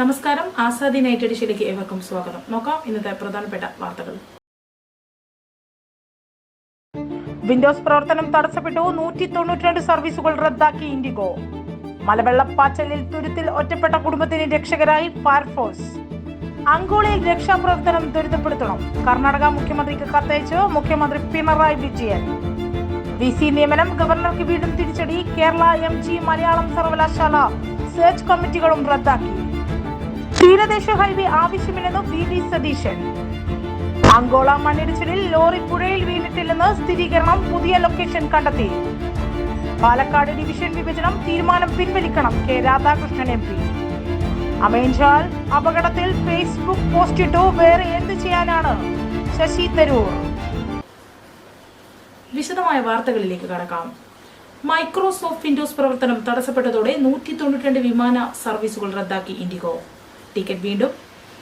നമസ്കാരം. ആസാദി നൈറ്റ് എഡിഷനിലേക്ക് ഏവർക്കും സ്വാഗതം. നോക്കാം ഇന്നത്തെ പ്രധാനപ്പെട്ട വാർത്തകൾ. വിൻഡോസ് പ്രവർത്തനം തടസ്സപ്പെട്ടു. നൂറ്റി തൊണ്ണൂറ്റിരണ്ട് സർവീസുകൾ റദ്ദാക്കി ഇൻഡിഗോ. മലവെള്ളപ്പാച്ചലിൽ തുരുത്തിൽ ഒറ്റപ്പെട്ട കുടുംബത്തിന് രക്ഷകരായി ഫയർഫോഴ്സ്. അങ്കോളയിൽ രക്ഷാപ്രവർത്തനം ത്വരിതപ്പെടുത്തണം. കർണാടക മുഖ്യമന്ത്രിക്ക് കത്തയച്ച്. മുഖ്യമന്ത്രി പിണറായി വിജയൻ. വി സി നിയമനം ഗവർണർക്ക് വീണ്ടും തിരിച്ചടി. കേരള എം ജി മലയാളം സർവകലാശാല സെർച്ച് കമ്മിറ്റികളും റദ്ദാക്കി. തീരദേശ ഹൈവേ ആവശ്യമില്ലെന്ന് വി ഡി സതീശൻ. അങ്കോള മണ്ണിടിച്ചിലിൽ ലോറി പുഴയിൽ വീണിട്ടില്ലെന്ന് സ്ഥിരീകരണം പുതിയ ലൊക്കേഷൻ കണ്ടെത്തി. പാലക്കാട് ഡിവിഷൻ വിഭജനം തീരുമാനം പിൻവലിക്കണം കെ രാധാകൃഷ്ണൻ എം പി. അമേഞ്ചാൽ അപകടത്തിൽ ഫേസ്ബുക്ക് പോസ്റ്റിട്ടു വേറെ എന്ത് ചെയ്യാനാണ്? ശശി തരൂർ. വിശദമായ വാർത്തകളിലേക്ക് കടക്കാം. മൈക്രോസോഫ്റ്റ് വിൻഡോസ് പ്രവർത്തനം തടസ്സപ്പെട്ടതോടെ നൂറ്റി തൊണ്ണൂറ്റിരണ്ട് വിമാന സർവീസുകൾ റദ്ദാക്കി ഇൻഡിഗോ. ടിക്കറ്റ് വീണ്ടും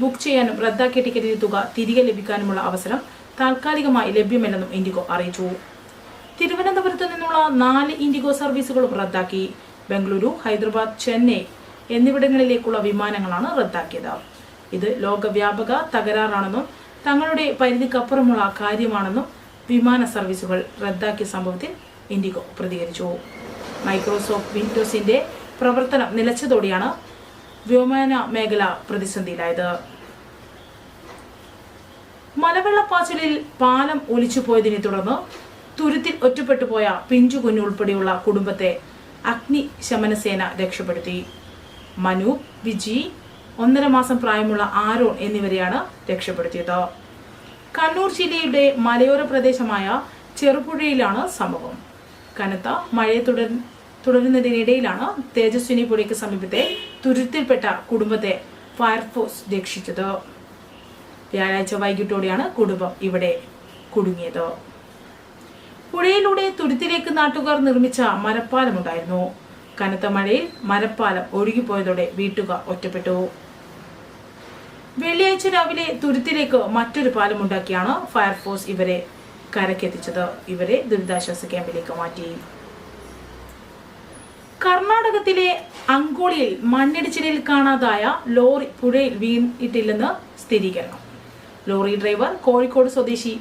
ബുക്ക് ചെയ്യാനും റദ്ദാക്കിയ ടിക്കറ്റിന്റെ തുക തിരികെ ലഭിക്കാനുമുള്ള അവസരം താൽക്കാലികമായി ലഭ്യമല്ലെന്നും ഇൻഡിഗോ അറിയിച്ചു. തിരുവനന്തപുരത്ത് നിന്നുള്ള നാല് ഇൻഡിഗോ സർവീസുകളും റദ്ദാക്കി. ബംഗളൂരു ഹൈദരാബാദ് ചെന്നൈ എന്നിവിടങ്ങളിലേക്കുള്ള വിമാനങ്ങളാണ് റദ്ദാക്കിയത്. ഇത് ലോകവ്യാപക തകരാറാണെന്നും തങ്ങളുടെ പരിധിക്കപ്പുറമുള്ള കാര്യമാണെന്നും വിമാന സർവീസുകൾ റദ്ദാക്കിയ സംഭവത്തിൽ ഇൻഡിഗോ പ്രതികരിച്ചു. മൈക്രോസോഫ്റ്റ് വിൻഡോസിന്റെ പ്രവർത്തനം നിലച്ചതോടെയാണ് വ്യോമയാന മേഖല പ്രതിസന്ധിയിലായത്. മലവെള്ളപ്പാച്ചിലിൽ പാലം ഒലിച്ചുപോയതിനെ തുടർന്ന് തുരുത്തിൽ ഒറ്റപ്പെട്ടുപോയ പിഞ്ചു കുഞ്ഞു ഉൾപ്പെടെയുള്ള കുടുംബത്തെ അഗ്നിശമനസേന രക്ഷപ്പെടുത്തി. മനു വിജി ഒന്നര മാസം പ്രായമുള്ള ആരോൺ എന്നിവരെയാണ് രക്ഷപ്പെടുത്തിയത്. കണ്ണൂർ ജില്ലയുടെ മലയോര പ്രദേശമായ ചെറുപുഴയിലാണ് സംഭവം. കനത്ത മഴയെ തുടർ തുടരുന്നതിനിടയിലാണ് തേജസ്വിനി പുഴയ്ക്ക് സമീപത്തെ തുരുത്തിൽപ്പെട്ട കുടുംബത്തെ ഫയർഫോഴ്സ് രക്ഷിച്ചത്. വ്യാഴാഴ്ച വൈകിട്ടോടെയാണ് കുടുംബം ഇവിടെ കുടുങ്ങിയത്. പുഴയിലൂടെ തുരുത്തിലേക്ക് നാട്ടുകാർ നിർമ്മിച്ച മരപ്പാലമുണ്ടായിരുന്നു. കനത്ത മഴയിൽ മരപ്പാലം ഒഴുകിപ്പോയതോടെ വീട്ടുകാർ ഒറ്റപ്പെട്ടു. വെള്ളിയാഴ്ച രാവിലെ തുരുത്തിലേക്ക് മറ്റൊരു പാലമുണ്ടാക്കിയാണ് ഫയർഫോഴ്സ് ഇവരെ കരക്കെത്തിച്ചത്. ഇവരെ ദുരിതാശ്വാസ ക്യാമ്പിലേക്ക് മാറ്റി. കർണാടകത്തിലെ അങ്കോളിയിൽ മണ്ണിടിച്ചിലിൽ കാണാതായ ലോറി പുഴയിൽ വീണിട്ടില്ലെന്ന് സ്ഥിരീകരണം. ലോറി ഡ്രൈവർ കോഴിക്കോട് സ്വദേശി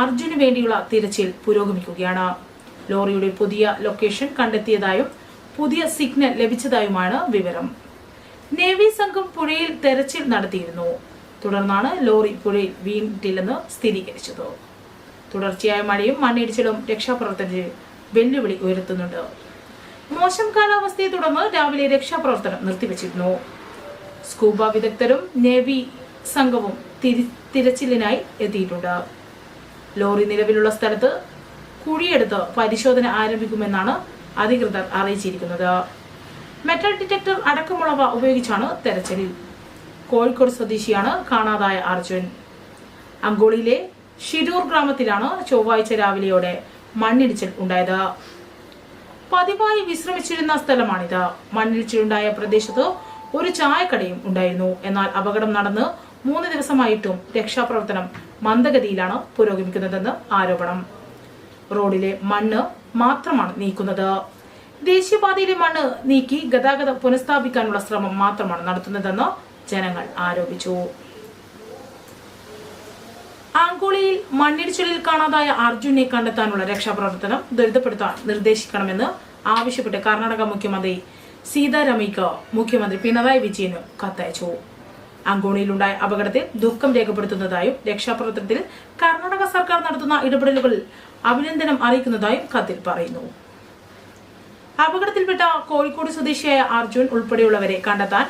അർജുന് വേണ്ടിയുള്ള തിരച്ചിൽ പുരോഗമിക്കുകയാണ്. ലോറിയുടെ പുതിയ ലൊക്കേഷൻ കണ്ടെത്തിയതായും പുതിയ സിഗ്നൽ ലഭിച്ചതായുമാണ് വിവരം. നേവി സംഘം പുഴയിൽ തെരച്ചിൽ നടത്തിയിരുന്നു. തുടർന്നാണ് ലോറി പുഴയിൽ വീണിട്ടില്ലെന്ന് സ്ഥിരീകരിച്ചത്. തുടർച്ചയായ മഴയും മണ്ണിടിച്ചിലും രക്ഷാപ്രവർത്തനത്തിൽ വെല്ലുവിളി ഉയർത്തുന്നുണ്ട്. മോശം കാലാവസ്ഥയെ തുടർന്ന് രാവിലെ രക്ഷാപ്രവർത്തനം നിർത്തിവച്ചിരുന്നു. സ്കൂബ വിദഗ്ധരും നേവി സംഘവും തിരി- തിരച്ചിലിനായി എത്തിയിട്ടുണ്ട്. ലോറി നിലവിലുള്ള സ്ഥലത്ത് കുഴിയെടുത്ത് പരിശോധന ആരംഭിക്കുമെന്നാണ് അധികൃതർ അറിയിച്ചിരിക്കുന്നത്. മെറ്റൽ ഡിറ്റക്ടർ അടക്കമുള്ളവ ഉപയോഗിച്ചാണ് തെരച്ചിൽ. കോഴിക്കോട് സ്വദേശിയാണ് കാണാതായ അർജുൻ. അങ്കോളിയിലെ ഷിരൂർ ഗ്രാമത്തിലാണ് ചൊവ്വാഴ്ച രാവിലെയോടെ മണ്ണിടിച്ചിൽ ഉണ്ടായത്. പതിവായി വിശ്രമിച്ചിരുന്ന സ്ഥലമാണിത്. മണ്ണിൽ ചീണ്ടായ പ്രദേശത്ത് ഒരു ചായക്കടയും ഉണ്ടായിരുന്നു. എന്നാൽ അപകടം നടന്ന് മൂന്ന് ദിവസമായിട്ടും രക്ഷാപ്രവർത്തനം മന്ദഗതിയിലാണ് പുരോഗമിക്കുന്നതെന്ന് ആരോപണം. റോഡിലെ മണ്ണ് മാത്രമാണ് നീക്കുന്നത്. ദേശീയപാതയിലെ മണ്ണ് നീക്കി ഗതാഗതം പുനഃസ്ഥാപിക്കാനുള്ള ശ്രമം മാത്രമാണ് നടത്തുന്നതെന്ന് ജനങ്ങൾ ആരോപിച്ചു. ആങ്കോളിയിൽ മണ്ണിടിച്ചിലിൽ കാണാതായ അർജുനെ കണ്ടെത്താനുള്ള രക്ഷാപ്രവർത്തനം ത്വരിതപ്പെടുത്താൻ നിർദ്ദേശിക്കണമെന്ന് ആവശ്യപ്പെട്ട് കർണാടക മുഖ്യമന്ത്രി സീതാരാമയ്ക്ക് മുഖ്യമന്ത്രി പിണറായി വിജയന് കത്തയച്ചു. അങ്കോണിയിലുണ്ടായ അപകടത്തിൽ ദുഃഖം രേഖപ്പെടുത്തുന്നതായും രക്ഷാപ്രവർത്തനത്തിൽ കർണാടക സർക്കാർ നടത്തുന്ന ഇടപെടലുകൾ അഭിനന്ദനം അറിയിക്കുന്നതായും കത്തിൽ പറയുന്നു. അപകടത്തിൽപ്പെട്ട കോഴിക്കോട് സ്വദേശിയായ അർജുൻ ഉൾപ്പെടെയുള്ളവരെ കണ്ടെത്താൻ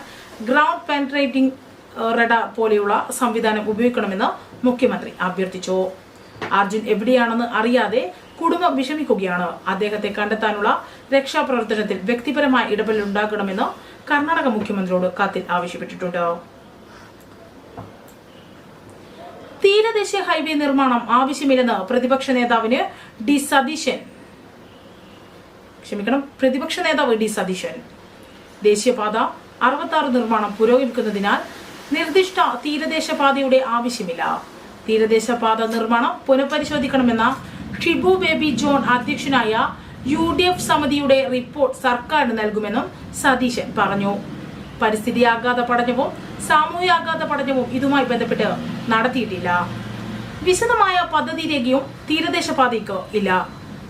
ഗ്രൗണ്ട് പെൻട്രേറ്റിംഗ് റഡാർ പോലെയുള്ള സംവിധാനം ഉപയോഗിക്കണമെന്ന് മുഖ്യമന്ത്രി അഭ്യർത്ഥിച്ചു. അർജുൻ എവിടെയാണെന്ന് അറിയാതെ കുടുംബം വിഷമിക്കുകയാണ്. അദ്ദേഹത്തെ കണ്ടെത്താനുള്ള രക്ഷാപ്രവർത്തനത്തിൽ വ്യക്തിപരമായ ഇടപെടൽ ഉണ്ടാകണമെന്ന് കർണാടക മുഖ്യമന്ത്രിയോട് കത്തിൽ ആവശ്യപ്പെട്ടിട്ടുണ്ട്. തീരദേശ ഹൈവേ നിർമ്മാണം ആവശ്യമില്ലെന്ന് പ്രതിപക്ഷ നേതാവിന് ഡി സതീശൻ. ക്ഷമിക്കണം പ്രതിപക്ഷ നേതാവ് ഡി സതീശൻ. ദേശീയപാത അറുപത്തി നിർമ്മാണം പുരോഗമിക്കുന്നതിനാൽ നിർദ്ദിഷ്ട തീരദേശപാതയുടെ ആവശ്യമില്ല. തീരദേശപാത നിർമ്മാണം പുനഃപരിശോധിക്കണമെന്ന ഷിബു ബേബി ജോൺ അധ്യക്ഷനായ യു ഡി എഫ് സമിതിയുടെ റിപ്പോർട്ട് സർക്കാരിന് നൽകുമെന്നും സതീശൻ പറഞ്ഞു. പരിസ്ഥിതി ആഘാത പഠനവും സാമൂഹ്യാഘാത പഠനവും ഇതുമായി ബന്ധപ്പെട്ട് നടത്തിയിട്ടില്ല. വിശദമായ പദ്ധതി രേഖയും തീരദേശപാതയ്ക്ക് ഇല്ല.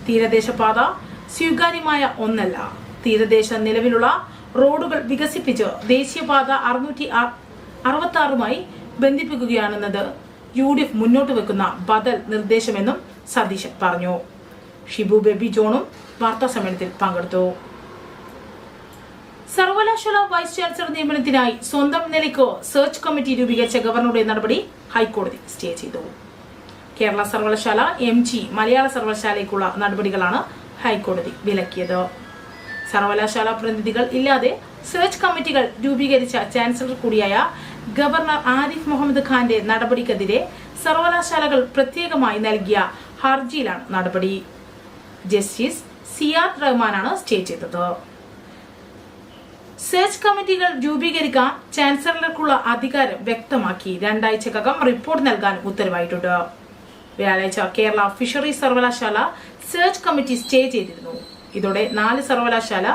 തീരദേശപാത സ്വീകാര്യമായ ഒന്നല്ല. തീരദേശ നിലവിലുള്ള റോഡുകൾ വികസിപ്പിച്ച് ദേശീയപാത അറുന്നൂറ്റി അറുപത്തി ആറുമായി ബന്ധിപ്പിക്കുകയാണെന്നത് യു ഡി എഫ് മുന്നോട്ട് വെക്കുന്ന ബദൽ നിർദ്ദേശമെന്നും സതീശൻ പറഞ്ഞു. ഷിബു ബേബി ജോണും വാർത്താ സമ്മേളനത്തിൽ പങ്കെടുത്തു. സർവകലാശാല വൈസ് ചാൻസലർ നിയമനത്തിനായി സ്വന്തം നിലയ്ക്ക് സെർച്ച് കമ്മിറ്റി രൂപീകരിച്ച ഗവർണറുടെ നടപടി ഹൈക്കോടതി സ്റ്റേ ചെയ്തു. കേരള സർവകലാശാല എം ജി മലയാള സർവകലാശാലയ്ക്കുള്ള നടപടികളാണ് ഹൈക്കോടതി വിലക്കിയത്. സർവകലാശാല പ്രതിനിധികൾ ഇല്ലാതെ സെർച്ച് കമ്മിറ്റികൾ രൂപീകരിച്ച ചാൻസലർ കൂടിയായ ഗവർണർ ആരിഫ് മുഹമ്മദ് ഖാന്റെ നടപടിക്കെതിരെ സർവകലാശാലകൾ പ്രത്യേകമായി നൽകിയ ഹർജിയിലാണ് നടപടി. ജസ്റ്റിസ് സിയാദ് റഹ്മാനാണ് സ്റ്റേ ചെയ്തത്. സെർച്ച് കമ്മിറ്റികൾ രൂപീകരിക്കാൻ ചാൻസലർക്കുള്ള അധികാരം വ്യക്തമാക്കി രണ്ടാഴ്ചക്കകം റിപ്പോർട്ട് നൽകാൻ ഉത്തരവായിട്ടുണ്ട്. വ്യാഴാഴ്ച കേരള ഫിഷറി സർവകലാശാല സെർച്ച് കമ്മിറ്റി സ്റ്റേ ചെയ്തിരുന്നു. ഇതോടെ നാല് സർവകലാശാല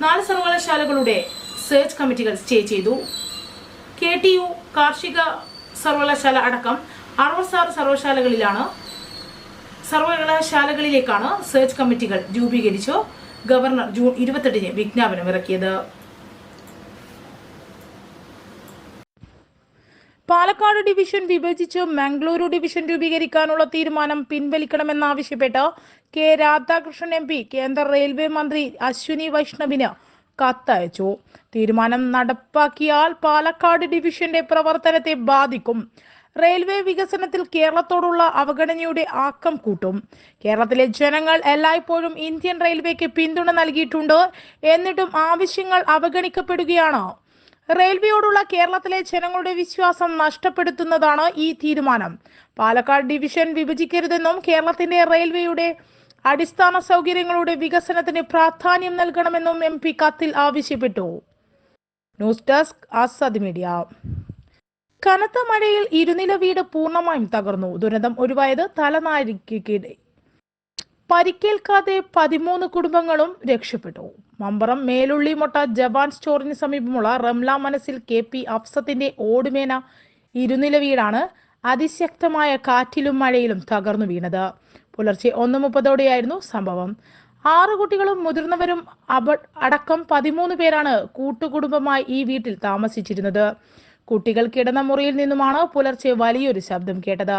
നാല് സർവകലാശാലകളുടെ സെർച്ച് കമ്മിറ്റികൾ സ്റ്റേ ചെയ്തു. കെ ടി യു കാർഷിക സർവകലാശാല അടക്കം അറുപത്താറ് സർവകലാശാലകളിലാണ് സർവകലാശാലകളിലേക്കാണ് സെർച്ച് കമ്മിറ്റികൾ രൂപീകരിച്ചു. ഗവർണർ ജൂൺ ഇരുപത്തെട്ടിന് വിജ്ഞാപനം ഇറക്കിയത്. പാലക്കാട് ഡിവിഷൻ വിഭജിച്ച് മംഗളൂരു ഡിവിഷൻ രൂപീകരിക്കാനുള്ള തീരുമാനം പിൻവലിക്കണമെന്നാവശ്യപ്പെട്ട് കെ രാധാകൃഷ്ണൻ എം കേന്ദ്ര റെയിൽവേ മന്ത്രി അശ്വിനി വൈഷ്ണവിന് കത്തയച്ചു. തീരുമാനം നടപ്പാക്കിയാൽ പാലക്കാട് ഡിവിഷന്റെ പ്രവർത്തനത്തെ ബാധിക്കും. റെയിൽവേ വികസനത്തിൽ കേരളത്തോടുള്ള അവഗണനയുടെ ആക്കം കൂട്ടും. കേരളത്തിലെ ജനങ്ങൾ എല്ലായ്പ്പോഴും ഇന്ത്യൻ റെയിൽവേക്ക് പിന്തുണ നൽകിയിട്ടുണ്ട്. എന്നിട്ടും ആവശ്യങ്ങൾ അവഗണിക്കപ്പെടുകയാണ്. റെയിൽവേയോടുള്ള കേരളത്തിലെ ജനങ്ങളുടെ വിശ്വാസം നഷ്ടപ്പെടുത്തുന്നതാണ് ഈ തീരുമാനം. പാലക്കാട് ഡിവിഷൻ വിഭജിക്കരുതെന്നും കേരളത്തിന്റെ റെയിൽവേയുടെ അടിസ്ഥാന സൗകര്യങ്ങളുടെ വികസനത്തിന് പ്രാധാന്യം നൽകണമെന്നും എം പി കത്തിൽ ആവശ്യപ്പെട്ടു. News desk Azad media. കനത്ത മഴയിൽ ഇരുനില വീട് പൂർണമായും തകർന്നു. ദുരന്തം ഒഴിവായത് തലനാരിക്കിടെ പരിക്കേൽക്കാതെ പതിമൂന്ന് കുടുംബങ്ങളും രക്ഷപ്പെട്ടു. മമ്പറം മേലുള്ളിമൊട്ട ജവാൻ സ്റ്റോറിന് സമീപമുള്ള റംല മനസ്സിൽ കെ പി അഫ്സത്തിന്റെ ഓടുമേന ഇരുനില വീടാണ് അതിശക്തമായ കാറ്റിലും മഴയിലും തകർന്നു വീണത്. പുലർച്ചെ ഒന്ന് മുപ്പതോടെയായിരുന്നു സംഭവം. ആറ് കുട്ടികളും മുതിർന്നവരും അടക്കം പതിമൂന്ന് പേരാണ് കൂട്ടുകുടുംബമായി ഈ വീട്ടിൽ താമസിച്ചിരുന്നത്. കുട്ടികൾ കിടന്ന മുറിയിൽ നിന്നുമാണ് പുലർച്ചെ വലിയൊരു ശബ്ദം കേട്ടത്.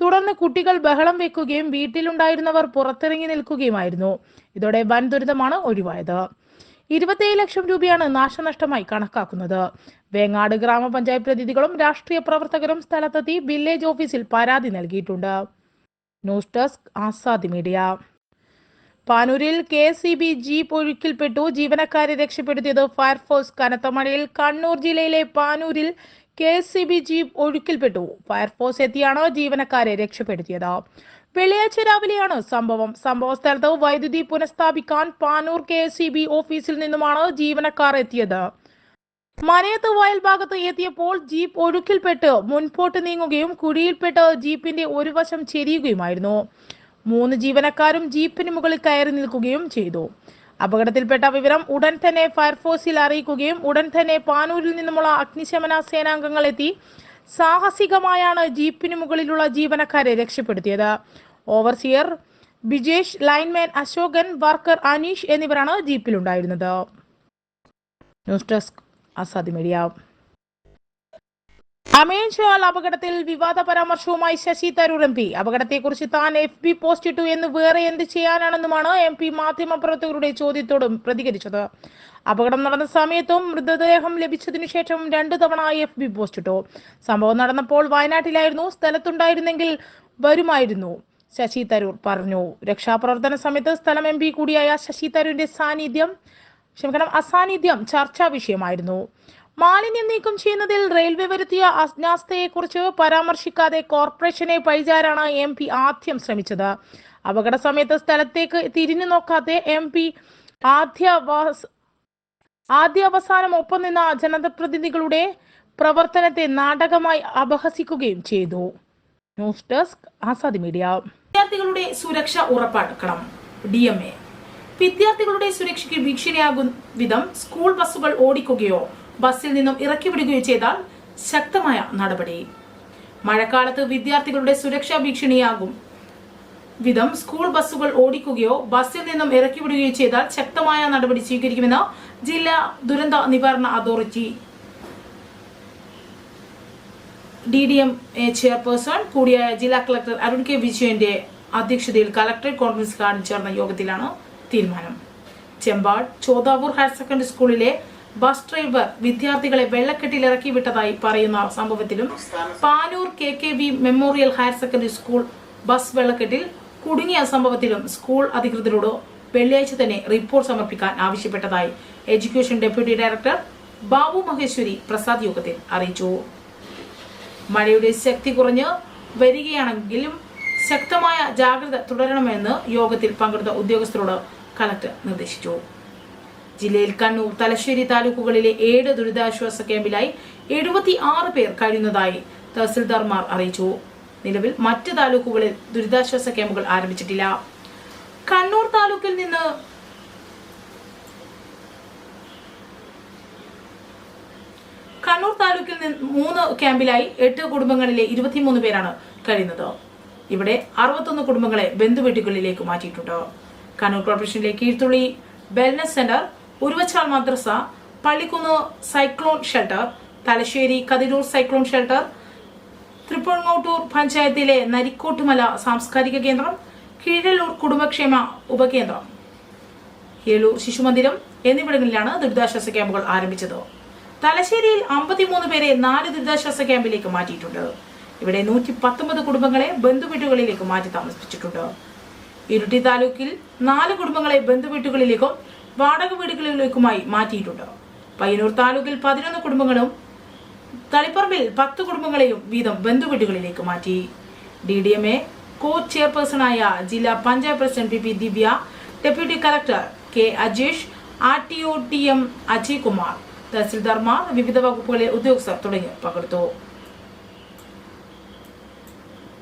തുടർന്ന് കുട്ടികൾ ബഹളം വെക്കുകയും വീട്ടിലുണ്ടായിരുന്നവർ പുറത്തിറങ്ങി നിൽക്കുകയുമായിരുന്നു. ഇതോടെ വൻ ദുരിതമാണ് ഒഴിവായത്. ഇരുപത്തിയേഴ് ലക്ഷം രൂപയാണ് നാശനഷ്ടമായി കണക്കാക്കുന്നത്. വേങ്ങാട് ഗ്രാമപഞ്ചായത്ത് പ്രതിനിധികളും രാഷ്ട്രീയ പ്രവർത്തകരും സ്ഥലത്തെത്തി വില്ലേജ് ഓഫീസിൽ പരാതി നൽകിയിട്ടുണ്ട്. News desk Azadi media. പാനൂരിൽ K C B jeep ഒഴുക്കിൽപ്പെട്ടു. ജീവനക്കാരെ രക്ഷപ്പെടുത്തിയത് ഫയർഫോഴ്സ് കനത്ത മഴയിൽ കണ്ണൂർ ജില്ലയിലെ പാനൂരിൽ കെ സി ബി ജീപ്പ് ഒഴുക്കിൽപ്പെട്ടു. ഫയർഫോഴ്സ് എത്തിയാണ് ജീവനക്കാരെ രക്ഷപ്പെടുത്തിയത്. വെള്ളിയാഴ്ച രാവിലെയാണ് സംഭവം. സംഭവ സ്ഥലത്ത് വൈദ്യുതി പുനഃസ്ഥാപിക്കാൻ പാനൂർ കെ ഓഫീസിൽ നിന്നുമാണ് ജീവനക്കാർ എത്തിയത്. മനയത്ത് വയൽ ഭാഗത്ത് എത്തിയപ്പോൾ ജീപ്പ് ഒഴുക്കിൽപ്പെട്ട് മുൻപോട്ട് നീങ്ങുകയും കുഴിയിൽപ്പെട്ട് ജീപ്പിന്റെ ഒരു വശം ചെരിയുകയുമായിരുന്നു. മൂന്ന് ജീവനക്കാരും ജീപ്പിന് മുകളിൽ കയറി നിൽക്കുകയും ചെയ്തു. അപകടത്തിൽപ്പെട്ട വിവരം ഉടൻ തന്നെ ഫയർഫോഴ്സിൽ അറിയിക്കുകയും ഉടൻ തന്നെ പാനൂരിൽ നിന്നുമുള്ള അഗ്നിശമന സേനാംഗങ്ങൾ എത്തി സാഹസികമായാണ് ജീപ്പിന് മുകളിലുള്ള ജീവനക്കാരെ രക്ഷപ്പെടുത്തിയത്. Overseer Bijesh lineman Ashokan worker Aneesh എന്നിവരാണ് ജീപ്പിലുണ്ടായിരുന്നത്. News desk. ആസാദി മീഡിയ അമേൻ ഷാൽ അപകടത്തിൽ വിവാദ പരാമർശവുമായി ശശി തരൂർ എം പി. അപകടത്തെക്കുറിച്ച് താൻ എഫ് ബി പോസ്റ്റ് ഇട്ടു എന്ന് വേറെ എന്ത് ചെയ്യാനാണെന്നുമാണ് എം പി മാധ്യമപ്രവർത്തകരുടെ ചോദ്യത്തോടും പ്രതികരിച്ചത്. അപകടം നടന്ന സമയത്തും മൃതദേഹം ലഭിച്ചതിനു ശേഷം രണ്ടു തവണ എഫ് ബി പോസ്റ്റ് ഇട്ടു. സംഭവം നടന്നപ്പോൾ വയനാട്ടിലായിരുന്നു സ്ഥലത്തുണ്ടായിരുന്നെങ്കിൽ വരുമായിരുന്നു ശശി തരൂർ പറഞ്ഞു. രക്ഷാപ്രവർത്തന സമയത്ത് സ്ഥലം എം പി കൂടിയായ ശശി തരൂരിന്റെ സാന്നിധ്യം ക്ഷമിക്കണം അസാന്നിധ്യം ചർച്ചാ വിഷയമായിരുന്നു. മാലിന്യം നീക്കം ചെയ്യുന്നതിൽ റെയിൽവേ വരുത്തിയ അജ്ഞാസ്തയെക്കുറിച്ച് പരാമർശിക്കാതെ കോർപ്പറേഷനെ പഴിചാരാണ് എം പി ആദ്യം ശ്രമിച്ചത്. അപകട സമയത്ത് സ്ഥലത്തേക്ക് തിരിഞ്ഞു നോക്കാതെ എം പി ആദ്യ ആദ്യ അവസാനം ഒപ്പം നിന്ന ജനപ്രതിനിധികളുടെ പ്രവർത്തനത്തെ നാടകമായി അപഹസിക്കുകയും ചെയ്തു. News desk Azadi media. വിദ്യാർത്ഥികളുടെ സുരക്ഷ ഉറപ്പാക്കണം. D M A. വിദ്യാർത്ഥികളുടെ സുരക്ഷയ്ക്ക് ഭീഷണിയാകും വിധം സ്കൂൾ ബസ്സുകൾ ഓടിക്കുകയോ ബസ്സിൽ നിന്നും ഇറക്കി വിടുകയോ ചെയ്താൽ ശക്തമായ നടപടി. മഴക്കാലത്ത് വിദ്യാർത്ഥികളുടെ സുരക്ഷാ ഭീഷണിയാകും വിധം സ്കൂൾ ബസ്സുകൾ ഓടിക്കുകയോ ബസ്സിൽ നിന്നും ഇറക്കി വിടുകയോ ചെയ്താൽ ശക്തമായ നടപടി സ്വീകരിക്കുമെന്ന് ജില്ലാ ദുരന്ത നിവാരണ authority. D D M A chairperson കൂടിയായ ജില്ലാ കളക്ടർ അരുൺ കെ വിജയന്റെ അധ്യക്ഷതയിൽ കളക്ടറേറ്റ് കോൺഫറൻസ് ഹാളിൽ ചേർന്ന യോഗത്തിലാണ് തീരുമാനം. ചെമ്പാട് ചോദാവൂർ ഹയർ സെക്കൻഡറി സ്കൂളിലെ ബസ് ഡ്രൈവർ വിദ്യാർത്ഥികളെ വെള്ളക്കെട്ടിൽ ഇറക്കി വിട്ടതായി പറയുന്ന സംഭവത്തിലും Panoor K K V memorial higher secondary school bus വെള്ളക്കെട്ടിൽ കുടുങ്ങിയ സംഭവത്തിലും സ്കൂൾ അധികൃതരോട് വെള്ളിയാഴ്ച തന്നെ റിപ്പോർട്ട് സമർപ്പിക്കാൻ ആവശ്യപ്പെട്ടതായി education deputy director Babu Maheshwari Prasad യോഗത്തിൽ അറിയിച്ചു. മഴയുടെ ശക്തി കുറഞ്ഞ് വരികയാണെങ്കിലും ശക്തമായ ജാഗ്രത തുടരണമെന്ന് യോഗത്തിൽ പങ്കെടുത്ത ഉദ്യോഗസ്ഥരോട് കളക്ടർ നിർദ്ദേശിച്ചു. ജില്ലയിൽ കണ്ണൂർ തലശ്ശേരി താലൂക്കുകളിലെ ഏഴ് ദുരിതാശ്വാസ ക്യാമ്പിലായി എഴുപത്തി ആറ് പേർ കഴിയുന്നതായി തഹസിൽദാർമാർ അറിയിച്ചു. നിലവിൽ മറ്റ് താലൂക്കുകളിൽ ദുരിതാശ്വാസ ക്യാമ്പുകൾ ആരംഭിച്ചിട്ടില്ല. കണ്ണൂർ താലൂക്കിൽ നിന്ന് കണ്ണൂർ താലൂക്കിൽ നിന്ന് മൂന്ന് ക്യാമ്പിലായി എട്ട് കുടുംബങ്ങളിലെ ഇരുപത്തിമൂന്ന് പേരാണ് കഴിയുന്നത്. ഇവിടെ അറുപത്തൊന്ന് കുടുംബങ്ങളെ ബന്ധുവീട്ടുകളിലേക്ക് മാറ്റിയിട്ടുണ്ട്. കണ്ണൂർ കോർപ്പറേഷനിലെ കീഴ്ത്തുള്ളി വെൽനസ് സെന്റർ ഉരുവച്ചാൽ മദ്രസ Pallikkunnu cyclone shelter Thalassery Kathiroor cyclone shelter Thripangottur പഞ്ചായത്തിലെ നരിക്കോട്ടുമല സാംസ്കാരിക കേന്ദ്രം കീഴല്ലൂർ കുടുംബക്ഷേമ ഉപകേന്ദ്രം. ഏലൂർ ശിശുമന്ദിരം എന്നിവിടങ്ങളിലാണ് ദുരിതാശ്വാസ ക്യാമ്പുകൾ ആരംഭിച്ചത്. തലശ്ശേരിയിൽ അമ്പത്തിമൂന്ന് പേരെ നാല് ദുരിതാശ്വാസ ക്യാമ്പിലേക്ക് മാറ്റിയിട്ടുണ്ട്. ഇവിടെ നൂറ്റി പത്തൊമ്പത് കുടുംബങ്ങളെ ബന്ധുവീട്ടുകളിലേക്ക് മാറ്റി താമസിപ്പിച്ചിട്ടുണ്ട്. ഇരിട്ടി താലൂക്കിൽ നാല് കുടുംബങ്ങളെ ബന്ധുവീട്ടുകളിലേക്കും വാടക വീടുകളിലേക്കുമായി മാറ്റിയിട്ടുണ്ട്. പയ്യന്നൂർ താലൂക്കിൽ പതിനൊന്ന് കുടുംബങ്ങളും തളിപ്പറമ്പിൽ പത്ത് കുടുംബങ്ങളെയും വീതം ബന്ധുവീടുകളിലേക്ക് മാറ്റി. D D M A co ചെയർപേഴ്സണായ ജില്ലാ panchayat president P P Divya deputy collector K Ajesh R T O T M Ajay Kumar തഹസിൽദാർമാർ വിവിധ വകുപ്പുകളിലെ ഉദ്യോഗസ്ഥർ തുടങ്ങി പങ്കെടുത്തു.